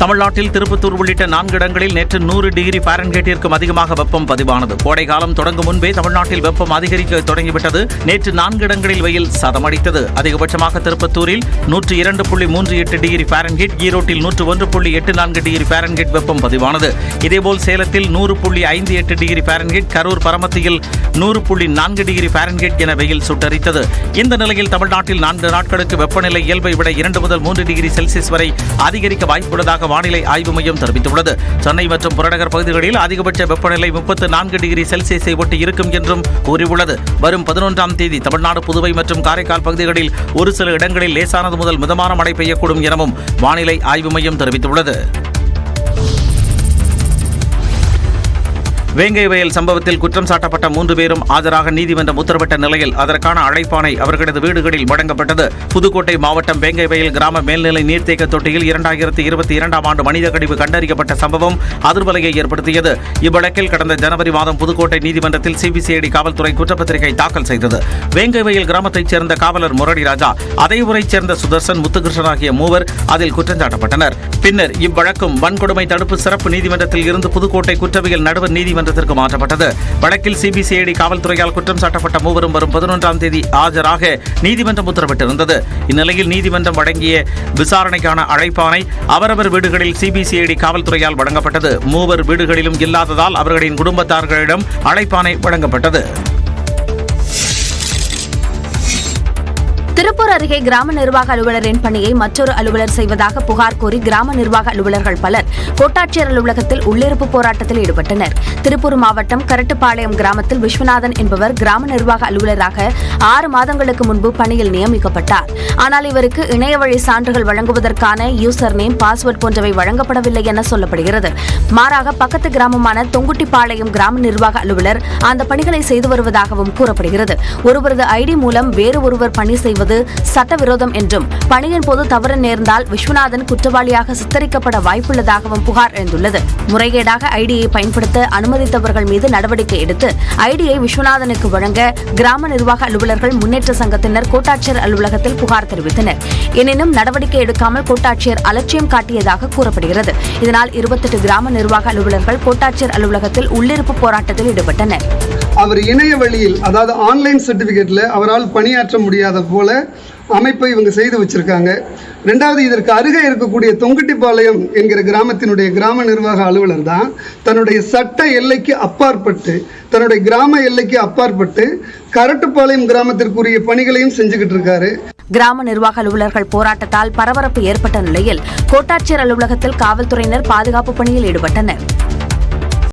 தமிழ்நாட்டில் திருப்பத்தூர் உள்ளிட்ட நான்கு இடங்களில் நேற்று நூறு டிகிரி பாரன்கேட்டிற்கும் அதிகமாக வெப்பம் பதிவானது. கோடை காலம் தொடங்கும் முன்பே தமிழ்நாட்டில் வெப்பம் அதிகரிக்க தொடங்கிவிட்டது. நேற்று நான்கு இடங்களில் வெயில் சதமடித்தது. அதிகபட்சமாக திருப்பத்தூரில் நூற்று இரண்டு புள்ளி மூன்று எட்டு டிகிரி பாரன்கேட் ஈரோட்டில் நூற்று ஒன்று புள்ளி எட்டு நான்கு டிகிரி பாரன்கேட் வெப்பம் பதிவானது. இதேபோல் சேலத்தில் நூறு புள்ளி ஐந்து எட்டு டிகிரி பாரன்கேட் கரூர் பரமத்தியில் நூறு புள்ளி நான்கு டிகிரி பாரன்ஹீட் என வெயில் சுட்டரித்தது. இந்த நிலையில் தமிழ்நாட்டில் நான்கு நாட்களுக்கு வெப்பநிலை இயல்பை விட இரண்டு முதல் மூன்று டிகிரி செல்சியஸ் வரை அதிகரிக்க வாய்ப்புள்ளதாக வானிலை ஆய்வு மையம் தெரிவித்துள்ளது. சென்னை மற்றும் புறநகர் பகுதிகளில் அதிகபட்ச வெப்பநிலை முப்பத்து நான்கு டிகிரி செல்சியஸை ஒட்டி இருக்கும் என்றும் கூறியுள்ளது. வரும் பதினொன்றாம் தேதி தமிழ்நாடு புதுவை மற்றும் காரைக்கால் பகுதிகளில் ஒரு சில இடங்களில் லேசானது முதல் மிதமான மழை பெய்யக்கூடும் எனவும் வானிலை ஆய்வு மையம் தெரிவித்துள்ளது. வேங்கை வயல் சம்பவத்தில் குற்றம் சாட்டப்பட்ட மூன்று பேரும் ஆஜராக நீதிமன்றம் உத்தரவிட்ட நிலையில் அதற்கான அழைப்பானை அவர்களது வீடுகளில் வழங்கப்பட்டது. புதுக்கோட்டை மாவட்டம் வேங்கை வயல் கிராம மேல்நிலை நீர்த்தேக்க தொட்டியில் இரண்டாயிரத்தி இருபத்தி இரண்டாம் ஆண்டு மனித கழிவு கண்டறியப்பட்ட சம்பவம் அதிர்வலையை ஏற்படுத்தியது. இவ்வழக்கில் கடந்த ஜனவரி மாதம் புதுக்கோட்டை நீதிமன்றத்தில் சிபிசிஐடி காவல்துறை குற்றப்பத்திரிகை தாக்கல் செய்தது. வேங்கை வயல் கிராமத்தைச் சேர்ந்த காவலர் முரளி ராஜா அதே ஊரைச் சேர்ந்த சுதர்சன் முத்துகிருஷ்ணன் ஆகிய மூவர் அதில் குற்றம் சாட்டப்பட்டனர். பின்னர் இவ்வழக்கும் வன்கொடுமை தடுப்பு சிறப்பு நீதிமன்றத்தில் இருந்து புதுக்கோட்டை குற்றவியல் நடுவர் நீதிமன்ற நீதிமன்றத்திற்கு மாற்றப்பட்டது. வழக்கில் சிபிசிஐடி காவல்துறையால் குற்றம் சாட்டப்பட்ட மூவரும் வரும் பதினொன்றாம் தேதி ஆஜராக நீதிமன்றம் உத்தரவிட்டிருந்தது. இந்நிலையில் நீதிமன்றம் வழங்கிய விசாரணைக்கான அழைப்பானை அவரவர் வீடுகளில் சிபிசிஐடி காவல்துறையால் வழங்கப்பட்டது. மூவர் வீடுகளிலும் இல்லாததால் அவர்களின் குடும்பத்தார்களிடம் அழைப்பானை வழங்கப்பட்டது. திருப்பூர் அருகே கிராம நிர்வாக அலுவலரின் பணியை மற்றொரு அலுவலர் செய்வதாக புகார் கோரி கிராம நிர்வாக அலுவலர்கள் பலர் கோட்டாட்சியர் அலுவலகத்தில் உள்ளிருப்பு போராட்டத்தில் ஈடுபட்டனர். திருப்பூர் மாவட்டம் கரட்டுப்பாளையம் கிராமத்தில் விஸ்வநாதன் என்பவர் கிராம நிர்வாக அலுவலராக ஆறு மாதங்களுக்கு முன்பு பணியில் நியமிக்கப்பட்டார். ஆனால் இவருக்கு இணைய வழி சான்றுகள் வழங்குவதற்கான யூசர் நேம் பாஸ்வேர்ட் போன்றவை வழங்கப்படவில்லை என சொல்லப்படுகிறது. மாறாக பக்கத்து கிராமமான தொங்குட்டிப்பாளையம் கிராம நிர்வாக அலுவலர் அந்த பணிகளை செய்து வருவதாகவும் கூறப்படுகிறது. ஒருவரது ஐடி மூலம் வேறு ஒருவர் பணி செய்வது செய்வது சட்டவிரோதம் என்றும் பணியின் போது தவறு நேர்ந்தால் விஸ்வநாதன் குற்றவாளியாக சித்தரிக்கப்பட வாய்ப்புள்ளதாகவும் புகார் எழுந்துள்ளது. முறைகேடாக ஐடியை பயன்படுத்த அனுமதித்தவர்கள் மீது நடவடிக்கை எடுத்து ஐடியை விஸ்வநாதனுக்கு வழங்க கிராம நிர்வாக அலுவலர்கள் முன்னேற்ற சங்கத்தினர் கோட்டாட்சியர் அலுவலகத்தில் புகார் தெரிவித்தனர். எனினும் நடவடிக்கை எடுக்காமல் கோட்டாட்சியர் அலட்சியம் காட்டியதாக கூறப்படுகிறது. இதனால் இருபத்தெட்டு கிராம நிர்வாக அலுவலர்கள் கோட்டாட்சியர் அலுவலகத்தில் உள்ளிருப்பு போராட்டத்தில் ஈடுபட்டனர். அவர் இணைய வழியில் அதாவது ஆன்லைன் சர்டிஃபிகேட்டில் அவரால் பணியாற்ற முடியாத போல அமைப்பை இவங்க செய்து வச்சிருக்காங்க. ரெண்டாவது இதற்கு அருகே இருக்கக்கூடிய தொங்குட்டிப்பாளையம் என்கிற கிராமத்தினுடைய கிராம நிர்வாக அலுவலர் தான் தன்னுடைய சட்ட எல்லைக்கு அப்பாற்பட்டு தன்னுடைய கிராம எல்லைக்கு அப்பாற்பட்டு கரட்டுப்பாளையம் கிராமத்திற்குரிய பணிகளையும் செஞ்சுக்கிட்டு இருக்காரு. கிராம நிர்வாக அலுவலர்கள் போராட்டத்தால் பரபரப்பு ஏற்பட்ட நிலையில் கோட்டாட்சியர் அலுவலகத்தில் காவல்துறையினர் பாதுகாப்பு பணியில் ஈடுபட்டனர்.